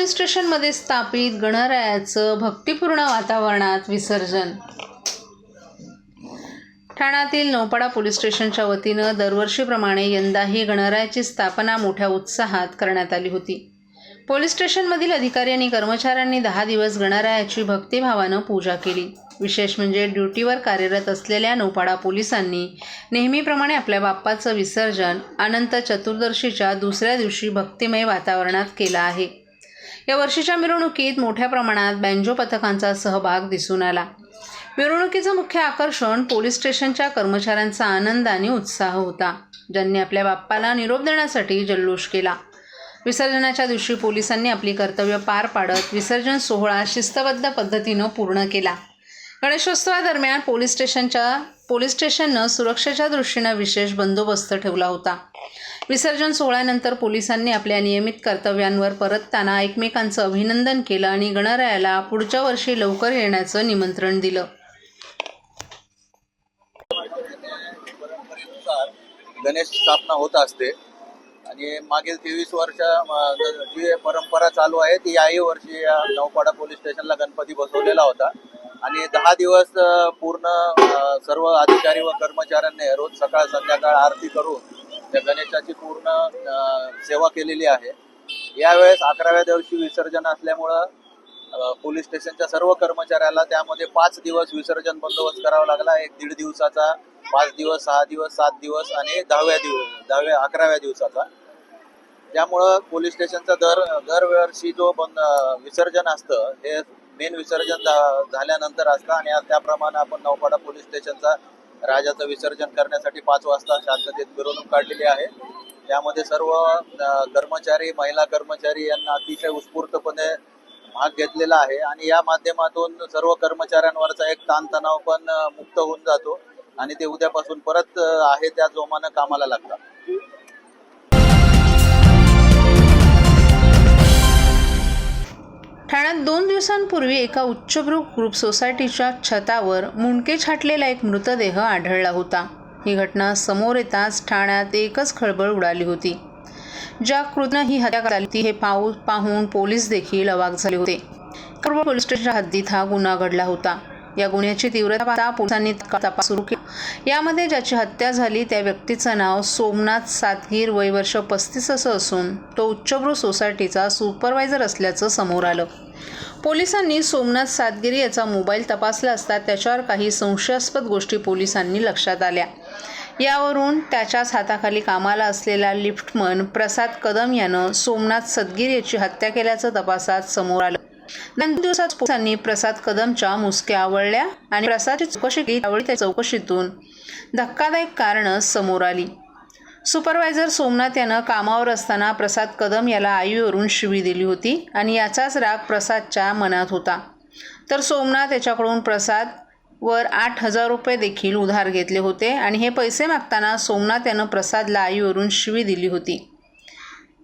Police स्टेशनमध्ये स्थापित गणरायाचं भक्तिपूर्ण वातावरणात विसर्जन. ठाण्यातील नौपाडा पोलीस स्टेशनच्या वतीनं दरवर्षीप्रमाणे यंदाही गणरायाची स्थापना मोठ्या उत्साहात करण्यात आली होती. पोलीस स्टेशनमधील अधिकारी आणि कर्मचाऱ्यांनी दहा दिवस गणरायाची भक्तिभावानं पूजा केली. विशेष म्हणजे ड्युटीवर कार्यरत असलेल्या नौपाडा पोलिसांनी नेहमीप्रमाणे आपल्या बाप्पाचं विसर्जन अनंत चतुर्दशीच्या दुसऱ्या दिवशी भक्तिमय वातावरणात केलं आहे. या वर्षीच्या मिरवणुकीत मोठ्या प्रमाणात बँजो पथकांचा सहभाग दिसून आला. मिरवणुकीचं मुख्य आकर्षण पोलीस स्टेशनच्या कर्मचाऱ्यांचा आनंद आणि उत्साह होता. ज्यांनी आपल्या बाप्पाला निरोप देण्यासाठी जल्लोष केला. विसर्जनाच्या दिवशी पोलिसांनी आपली कर्तव्य पार पाडत विसर्जन सोहळा शिस्तबद्ध पद्धतीनं पूर्ण केला. गणेशोत्सवादरम्यान पोलीस स्टेशनच्या पोलीस स्टेशननं सुरक्षेच्या दृष्टीनं विशेष बंदोबस्त ठेवला होता. विसर्जन सोहळ्यानंतर पोलिसांनी आपल्या नियमित कर्तव्यांवर परतताना एकमेकांचं अभिनंदन केलं आणि गणरायाला पुढच्या वर्षी लवकर येण्याचं निमंत्रण दिलं. गणेश स्थापना होत असते. आणि मागील तेवीस वर्ष जी परंपरा चालू आहे ती याही वर्षी या नौपाडा पोलीस स्टेशनला गणपती बसवलेला होता. आणि दहा दिवस पूर्ण सर्व अधिकारी व कर्मचाऱ्यांनी रोज सकाळ संध्याकाळ आरती करून त्या गणेशाची पूर्ण सेवा केलेली आहे. यावेळेस अकराव्या दिवशी विसर्जन असल्यामुळं पोलीस स्टेशनच्या सर्व कर्मचाऱ्याला त्यामध्ये पाच दिवस विसर्जन बंदोबस्त करावा लागला. एक दीड दिवसाचा पाच दिवस सहा दिवस सात दिवस आणि दहाव्या दिवस दहाव्या अकराव्या दिवसाचा. त्यामुळं पोलीस स्टेशनचा दर दरवर्षी जो बंद विसर्जन असतं हे मेन विसर्जन झाल्यानंतर असतं आणि त्याप्रमाणे आपण नौपाडा पोलीस स्टेशनचा राजाचं विसर्जन करण्यासाठी पाच वाजता शांततेत मिरवणूक काढलेली आहे. त्यामध्ये सर्व कर्मचारी महिला कर्मचारी यांना अतिशय उत्स्फूर्तपणे भाग घेतलेला आहे आणि या माध्यमातून सर्व कर्मचाऱ्यांवरचा एक ताणतणाव पण मुक्त होऊन जातो आणि ते उद्यापासून परत आहे त्या जोमानं कामाला लागतात. ठाण्यात दोन दिवसांपूर्वी एका उच्चभ्रू ग्रुप सोसायटीच्या छतावर मुंडके छाटलेला एक मृतदेह आढळला होता. ही घटना समोर येताच ठाण्यात एकच खळबळ उडाली होती. ज्या कृतीनं ही हत्या करण्यात होती हे पाऊ पाहून पोलीस देखील अवाक झाले होते. पोलीस स्टेशनच्या हद्दीत हा गुन्हा घडला होता. या गुन्ह्याची तीव्रता पोलिसांनी तपास सुरू केला. यामध्ये ज्याची हत्या झाली त्या व्यक्तीचं नाव सोमनाथ सातगीर वय वर्ष पस्तीस असं असून तो उच्चभ्रू सोसायटीचा सुपरवायझर असल्याचं समोर आलं. पोलिसांनी सोमनाथ सातगिरी याचा मोबाईल तपासला असता त्याच्यावर काही संशयास्पद गोष्टी पोलिसांनी लक्षात आल्या. यावरून त्याच्याच हाताखाली कामाला असलेला लिफ्टमन प्रसाद कदम यानं सोमनाथ सदगीर याची हत्या केल्याचं तपासात समोर आलं. दोन दिवसात पोलिसांनी प्रसाद कदमच्या मुसक्या आवळल्या आणि प्रसादची चौकशी केली. त्यावेळी त्या चौकशीतून धक्कादायक कारणं समोर आली. सुपरवायझर सोमनाथ यानं कामावर असताना प्रसाद कदम याला आईवरून शिवी दिली होती आणि याचाच राग प्रसादच्या मनात होता. तर सोमनाथ याच्याकडून प्रसाद वर आठ हजार रुपये देखील उधार घेतले होते आणि हे पैसे मागताना सोमनाथ यानं प्रसादला आईवरून शिवी दिली होती.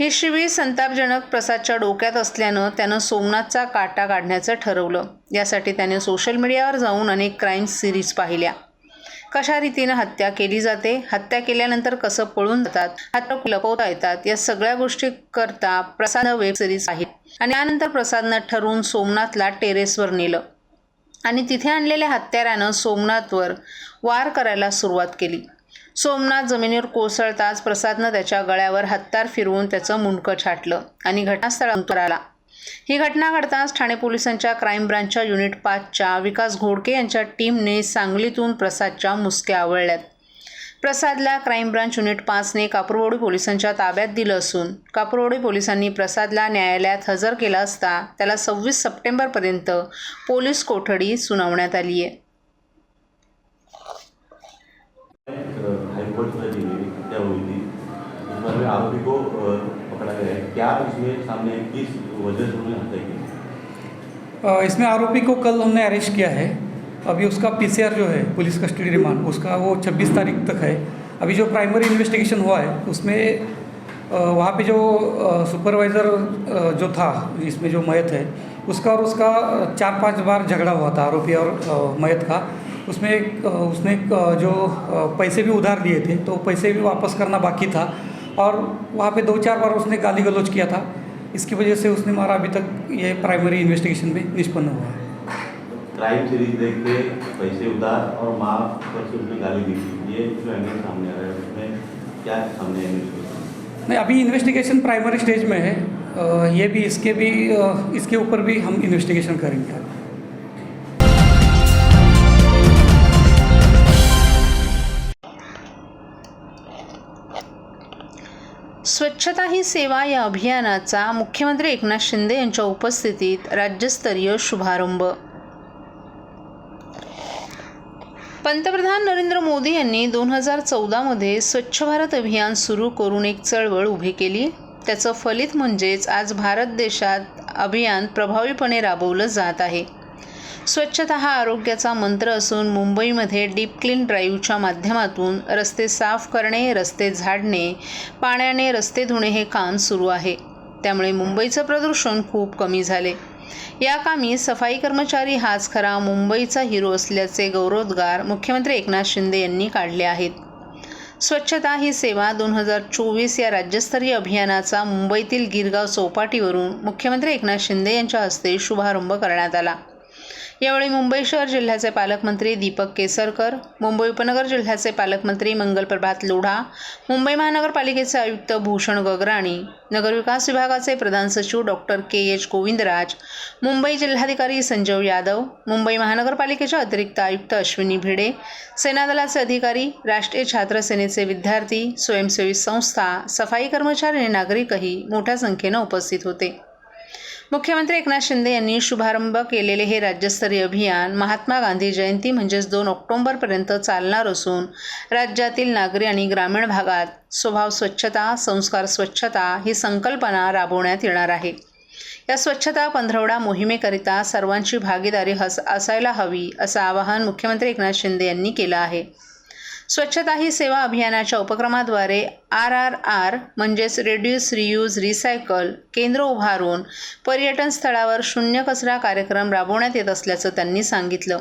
ही शिवी संतापजनक प्रसादच्या डोक्यात असल्यानं त्यानं सोमनाथचा काटा काढण्याचं ठरवलं. यासाठी त्याने सोशल मीडियावर जाऊन अनेक क्राईम सिरीज पाहिल्या. कशा रीतीनं हत्या केली जाते हत्या केल्यानंतर कसं पळून जातात हात लपवता येतात या सगळ्या गोष्टी करता प्रसाद वेब सिरीज आहे आणि त्यानंतर प्रसादनं ठरवून सोमनाथला टेरेसवर नेलं. आणि तिथे आणलेल्या हत्यारानं सोमनाथवर वार करायला सुरुवात केली. सोमनाथ जमिनीवर कोसळताच प्रसादनं त्याच्या गळ्यावर हत्यार फिरवून त्याचं मुंडकं छाटलं आणि घटनास्थळावर आला. ही घटना घडताच ठाणे पोलिसांच्या क्राईम ब्रांचच्या युनिट पाचच्या विकास घोडके यांच्या टीमने सांगलीतून प्रसादच्या मुसक्या आवळल्यात. प्रसादला क्राईम ब्रांच युनिट पाचने कापूरवाडी पोलिसांच्या ताब्यात दिलं असून कापूरवडी पोलिसांनी प्रसादला न्यायालयात हजर केला असता त्याला सव्वीस सप्टेंबरपर्यंत पोलीस कोठडी सुनावण्यात आली आहे इसमें आरोपी को पकड़ा गया है। क्या इसमें सामने किस वजह से उन्होंने हत्या की? इसमें आरोपी को कल हमने अरेस्ट किया है। अभी उसका पीसीआर जो है, पुलिस कस्टडी रिमांड उसका वो 26 तारीख तक है। अभी जो प्राइमरी इन्वेस्टिगेशन हुआ है, उसमें वहाँ पे जो सुपरवाइज़र जो था इसमें जो मयत है, उसका और उसका चार पाँच बार झगड़ा हुआ था, आरोपी और मयत का। उसमें उसने जो पैसे भी उधार लिए थे तो पैसे भी वापस करना बाकी था। और वहाँ पे दो चार बार उसने गाली गलौज किया था। इसकी वजह से उसने मारा। अभी तक ये प्राइमरी इन्वेस्टिगेशन में निष्पन्न हुआ है। क्राइम सीरीज़ देख के पैसे उधार और माँ पर से उसने गाली दी ये जो एंगल सामने आ रहा है उसमें क्या सामने नहीं अभी इन्वेस्टिगेशन प्राइमरी स्टेज में है। ये भी इसके भी इसके ऊपर भी हम इन्वेस्टिगेशन करेंगे। स्वच्छता ही सेवा या अभियानाचा मुख्यमंत्री एकनाथ शिंदे यांच्या उपस्थितीत राज्यस्तरीय शुभारंभ. पंतप्रधान नरेंद्र मोदी यांनी दोन हजार चौदामध्ये स्वच्छ भारत अभियान सुरू करून एक चळवळ उभी केली. त्याचं फलित म्हणजेच आज भारत देशात अभियान प्रभावीपणे राबवलं जात आहे. स्वच्छता हा आरोग्याचा मंत्र असून मुंबईमध्ये डीप क्लीन ड्राईव्हच्या माध्यमातून रस्ते साफ करणे रस्ते झाडणे पाण्याने रस्ते धुणे हे काम सुरू आहे. त्यामुळे मुंबईचं प्रदूषण खूप कमी झाले. या कामी सफाई कर्मचारी हाच खरा मुंबईचा हिरो असल्याचे गौरवोद्गार मुख्यमंत्री एकनाथ शिंदे यांनी काढले आहेत. स्वच्छता ही सेवा दोन हजार चोवीस या राज्यस्तरीय अभियानाचा मुंबईतील गिरगाव चौपाटीवरून मुख्यमंत्री एकनाथ शिंदे यांच्या हस्ते शुभारंभ करण्यात आला. यावेळी मुंबई शहर जिल्ह्याचे पालकमंत्री दीपक केसरकर मुंबई उपनगर जिल्ह्याचे पालकमंत्री मंगलप्रभात लोढा मुंबई महानगरपालिकेचे आयुक्त भूषण गगराणी नगरविकास विभागाचे प्रधान सचिव doctor K. H. Govindraj Mumbai जिल्हाधिकारी संजय यादव मुंबई महानगरपालिकेच्या अतिरिक्त आयुक्त अश्विनी भिडे सेनादलाचे अधिकारी राष्ट्रीय छात्र सेनेचे विद्यार्थी स्वयंसेवी संस्था सफाई कर्मचारी आणि नागरिकही मोठ्या संख्येनं उपस्थित होते. मुख्यमंत्री एकनाथ शिंदे यांनी शुभारंभ केलेले हे राज्यस्तरीय अभियान महात्मा गांधी जयंती म्हणजेच दोन ऑक्टोंबरपर्यंत चालणार असून राज्यातील नागरी आणि ग्रामीण भागात स्वभाव स्वच्छता संस्कार स्वच्छता ही संकल्पना राबवण्यात येणार आहे. या स्वच्छता पंधरवडा मोहिमेकरिता सर्वांची भागीदारी हस असायला हवी असं आवाहन मुख्यमंत्री एकनाथ शिंदे यांनी केलं आहे. स्वच्छता ही सेवा अभियानाच्या उपक्रमाद्वारे आर आर आर म्हणजेच रेड्यूस रियूज रिसायकल केंद्र उभारून पर्यटन स्थळावर शून्य कचरा कार्यक्रम राबवण्यात येत असल्याचं त्यांनी सांगितलं.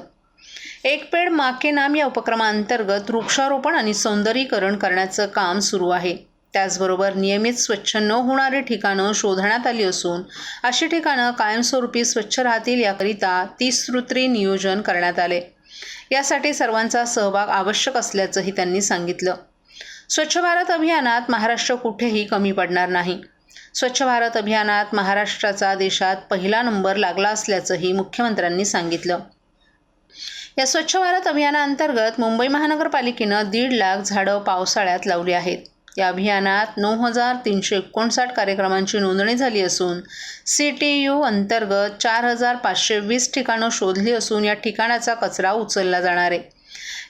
एक पेड माके नाम या उपक्रमाअंतर्गत वृक्षारोपण आणि सौंदर्यीकरण करण्याचं काम सुरू आहे. त्याचबरोबर नियमित स्वच्छ न होणारी ठिकाणं शोधण्यात आली असून अशी ठिकाणं कायमस्वरूपी स्वच्छ राहतील याकरिता तीससूत्री नियोजन करण्यात आले. यासाठी सर्वांचा सहभाग आवश्यक असल्याचंही त्यांनी सांगितलं. स्वच्छ भारत अभियानात महाराष्ट्र कुठेही कमी पडणार नाही. स्वच्छ भारत अभियानात महाराष्ट्राचा देशात पहिला नंबर लागला असल्याचंही मुख्यमंत्र्यांनी सांगितलं. या स्वच्छ भारत अभियानाअंतर्गत मुंबई महानगरपालिकेनं दीड लाख झाडं पावसाळ्यात लावली आहेत. या अभियानात नऊ हजार तीनशे एकोणसाठ कार्यक्रमांची नोंदणी झाली असून सी टी यू अंतर्गत चार हजार पाचशे वीस ठिकाणं शोधली असून या ठिकाणाचा कचरा उचलला जाणार आहे.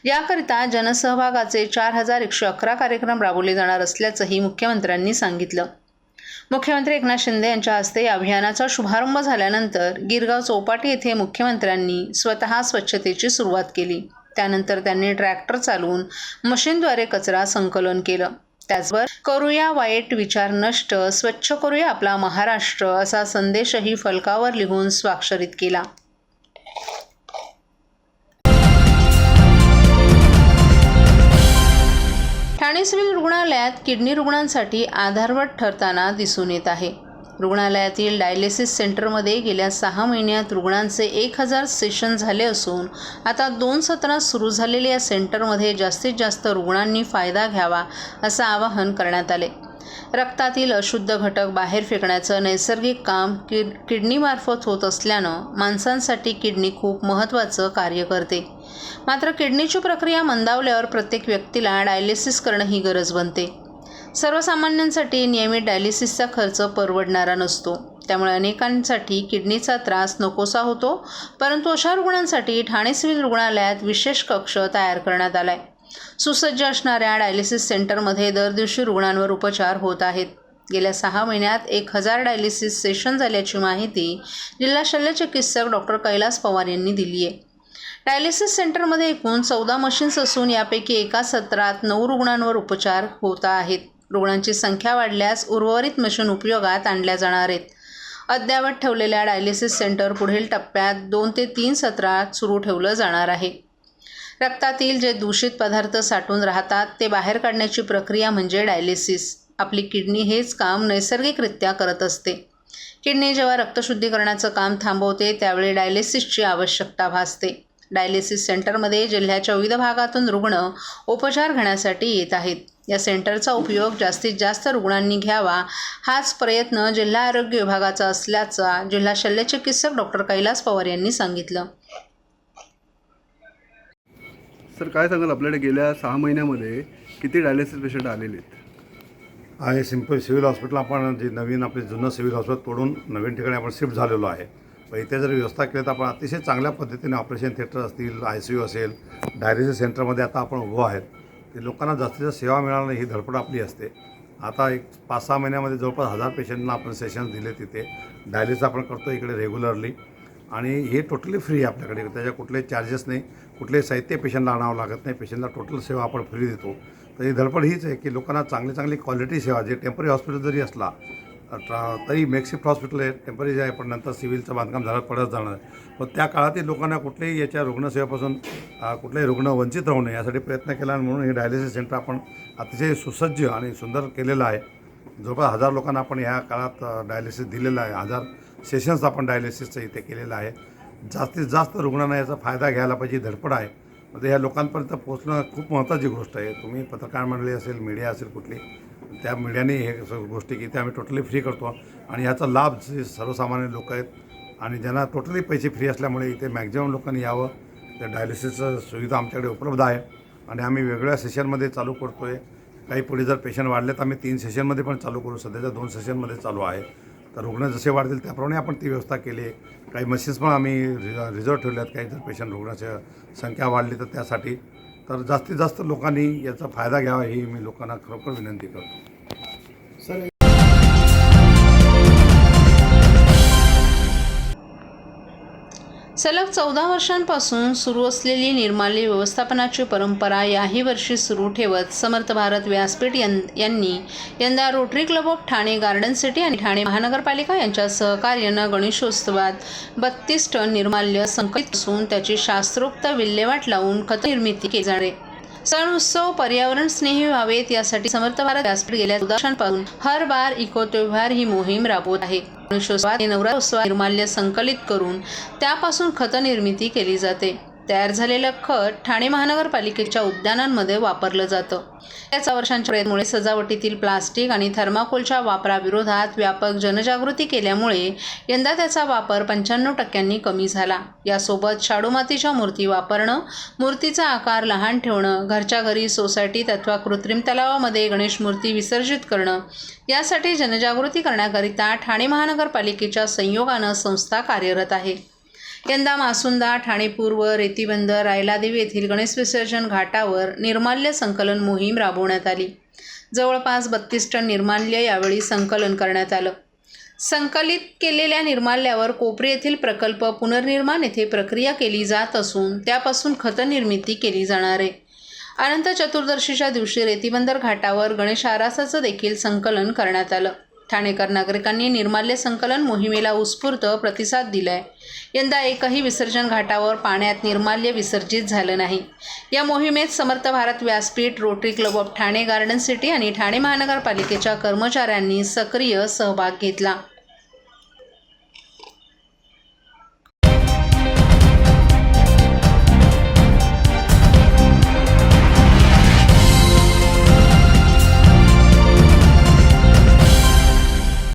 याकरिता जनसहभागाचे चार हजार एकशे अकरा कार्यक्रम राबवले जाणार असल्याचंही मुख्यमंत्र्यांनी सांगितलं. मुख्यमंत्री एकनाथ शिंदे यांच्या हस्ते या अभियानाचा शुभारंभ झाल्यानंतर गिरगाव चौपाटी येथे मुख्यमंत्र्यांनी स्वतः स्वच्छतेची सुरुवात केली. त्यानंतर त्यांनी ट्रॅक्टर चालवून मशीनद्वारे कचरा संकलन केलं. त्याचबरोबर करूया वाईट विचार नष्ट स्वच्छ करूया आपला महाराष्ट्र असा संदेशही फलकावर लिहून स्वाक्षरित केला. ठाणे सिव्हिल रुग्णालयात किडनी रुग्णांसाठी आधारवट ठरताना दिसून येत आहे. रुग्णालयातील डायलिसिस सेंटरमध्ये गेल्या सहा महिन्यात रुग्णांचे एक हजार सेशन झाले असून आता दोन सत्रात सुरू झालेल्या या सेंटरमध्ये जास्तीत जास्त रुग्णांनी फायदा घ्यावा असं आवाहन करण्यात आले. रक्तातील अशुद्ध घटक बाहेर फेकण्याचं नैसर्गिक काम किड किडनीमार्फत होत असल्यानं माणसांसाठी किडनी खूप महत्त्वाचं कार्य करते. मात्र किडनीची प्रक्रिया मंदावल्यावर प्रत्येक व्यक्तीला डायलिसिस करणं ही गरज बनते. सर्वसामान्यांसाठी नियमित डायलिसिसचा खर्च परवडणारा नसतो. त्यामुळे अनेकांसाठी किडनीचा त्रास नकोसा होतो परंतु अशा रुग्णांसाठी ठाणे सिव्हिल रुग्णालयात विशेष कक्ष तयार करण्यात आला आहे सुसज्ज असणाऱ्या डायलिसिस सेंटरमध्ये दर दिवशी रुग्णांवर उपचार होत आहेत. गेल्या सहा महिन्यात एक हजार डायलिसिस सेशन झाल्याची माहिती जिल्हा शल्यचिकित्सक डॉक्टर कैलास पवार यांनी दिली आहे डायलिसिस सेंटरमध्ये एकूण चौदा मशीन्स असून यापैकी एका सत्रात नऊ रुग्णांवर उपचार होत आहेत. रुग्णांची संख्या वाढल्यास उर्वरित मशीन उपयोगात आणल्या जाणार आहेत. अद्ययावत ठेवलेल्या डायलिसिस सेंटर पुढील टप्प्यात दोन ते तीन सत्रात सुरू ठेवलं जाणार आहे. रक्तातील जे दूषित पदार्थ साठून राहतात ते बाहेर काढण्याची प्रक्रिया म्हणजे डायलिसिस. आपली किडनी हेच काम नैसर्गिकरित्या करत असते. किडनी जेव्हा रक्तशुद्धीकरणाचं काम थांबवते त्यावेळी डायलिसिसची आवश्यकता भासते. डायलिसिस सेंटरमध्ये जिल्ह्याच्या विविध भागातून रुग्ण उपचार घेण्यासाठी येत आहेत. या सेंटरचा उपयोग जास्तीत जास्त रुग्णांनी घ्यावा हाच प्रयत्न जिल्हा आरोग्य विभागाचा असल्याचा जिल्हा शल्यचिकित्सक डॉक्टर कैलास पवार यांनी सांगितलं. सर काय सांगाल? आपल्याकडे गेल्या सहा महिन्यामध्ये किती डायलिसिस पेशंट आलेले आहेत? आहे सिंपल सिव्हिल हॉस्पिटल आपण जे नवीन आपले जुनं सिव्हिल हॉस्पिटल तोडून नवीन ठिकाणी आपण शिफ्ट झालेलो आहे. व इथे जर व्यवस्था केली तर आपण अतिशय चांगल्या पद्धतीने ऑपरेशन थिएटर असतील आय सी यू असेल डायलिसिस सेंटरमध्ये आता आपण उभं आहेत. ते लोकांना जास्तीत जास्त सेवा मिळाली ही धडपड आपली असते. आता एक पाच सहा महिन्यामध्ये जवळपास हजार पेशंटना आपण सेशन दिले तिथे. डायलिसिस आपण करतो इकडे रेग्युलरली आणि हे टोटली फ्री आहे आपल्याकडे. त्याच्या कुठले चार्जेस नाही कुठलेही साहित्य पेशंटला आणावं लागत नाही. पेशंटला टोटल सेवा आपण फ्री देतो. तर ही धडपड हीच आहे की लोकांना चांगली चांगली क्वालिटी सेवा जे टेंपररी हॉस्पिटल जरी असला ट्रा- तरी मेक्सिक हॉस्पिटल आहे टेंपररी आहे पण नंतर सिव्हिलचं बांधकाम झालं पडत जाणार आहे. पण त्या काळातील लोकांना कुठल्याही याच्या रुग्णसेवेपासून कुठलेही रुग्ण वंचित राहू नये यासाठी प्रयत्न केला आणि म्हणून हे डायलिसिस सेंटर आपण अतिशय सुसज्ज आणि सुंदर केलेलं आहे. जवळपास हजार लोकांना आपण ह्या काळात डायलिसिस दिलेलं आहे. हजार सेशन्स आपण डायलिसिसचं इथे केलेलं आहे. जास्तीत जास्त रुग्णांना याचा फायदा घ्यायला पाहिजे धडपड आहे. म्हणजे ह्या लोकांपर्यंत पोहोचणं खूप महत्त्वाची गोष्ट आहे. तुम्ही पत्रकार मंडळी असेल मीडिया असेल कुठली त्या मीडियाने हे गोष्टी की ते आम्ही टोटली फ्री करतो. आणि याचा लाभ जे सर्वसामान्य लोक आहेत आणि ज्यांना टोटली पैसे फ्री असल्यामुळे इथे मॅक्झिमम लोकांनी यावं. त्या डायलिसिसचं सुविधा आमच्याकडे उपलब्ध आहे. आणि आम्ही वेगळ्या सेशनमध्ये चालू करतो आहे काही पुढे जर पेशंट वाढले तर आम्ही तीन सेशनमध्ये पण चालू करू. सध्याच्या दोन सेशनमध्ये चालू आहे. तर रुग्ण जसे वाढतील त्याप्रमाणे आपण ती व्यवस्था केली. आहे काही मशीन्स पण आम्ही रिझ रिझर्व ठेवल्यात. काही जर पेशंट रुग्णाच्या संख्या वाढली तर त्यासाठी तर जास्तीत जास्त लोकांनी याचा फायदा घ्यावा ही मी लोकांना खरोखर विनंती करतो. सलग चौदा वर्षांपासून सुरू असलेली निर्माल्य व्यवस्थापनाची परंपरा याही वर्षी सुरू ठेवत समर्थ भारत व्यासपीठ यं यांनी यंदा Rotary Club of Thane Garden City आणि ठाणे महानगरपालिका यांच्या सहकार्यानं गणेशोत्सवात बत्तीस टन निर्माल्य संकलित असून त्याची शास्त्रोक्त विल्हेवाट लावून खतनिर्मिती केली जाणार आहे. सण उत्सव पर्यावरण स्नेही व्हावेत यासाठी समर्थ भारत व्यासपीठ गेल्या उदाहरणापासून हर बार इको त्योहार ही मोहीम राबवत आहे. गणेशोत्सवात आणि निर्माल्य संकलित करून त्यापासून खत निर्मिती केली जाते. तयार झालेलं खत ठाणे महानगरपालिकेच्या उद्यानांमध्ये वापरलं जातं. याच वर्षांच्या प्रयत्नामुळे सजावटीतील प्लास्टिक आणि थर्माकोलच्या वापराविरोधात व्यापक जनजागृती केल्यामुळे यंदा त्याचा वापर पंच्याण्णव टक्क्यांनी कमी झाला. यासोबत शाडूमातीच्या मूर्ती वापरणं मूर्तीचा आकार लहान ठेवणं घरच्या घरी सोसायटीत अथवा कृत्रिम तलावामध्ये गणेश मूर्ती विसर्जित करणं यासाठी जनजागृती करण्याकरिता ठाणे महानगरपालिकेच्या संयोगानं संस्था कार्यरत आहे. यंदा मासुंदा ठाणे पूर्व रेतीबंद रायलादेवी येथील गणेश विसर्जन घाटावर निर्माल्य संकलन मोहीम राबवण्यात आली. जवळपास बत्तीस टन निर्माल्य यावेळी संकलन करण्यात आलं. संकलित केलेल्या निर्माल्यावर कोपरी येथील प्रकल्प पुनर्निर्माण येथे प्रक्रिया केली जात असून त्यापासून खतनिर्मिती केली जाणार आहे. अनंत चतुर्दशीच्या दिवशी रेतीबंदर घाटावर गणेश आरासाचं देखील संकलन करण्यात आलं. ठाणेकर नागरिकांनी निर्माल्य संकलन मोहिमेला उत्स्फूर्त प्रतिसाद दिलाय. यंदा एकही विसर्जन घाटावर पाण्यात निर्माल्य विसर्जित झालं नाही. या मोहिमेत Samarth Bharat Vyaspeeth Rotary Club of Thane Garden City आणि ठाणे महानगरपालिकेच्या कर्मचाऱ्यांनी सक्रिय सहभाग घेतला.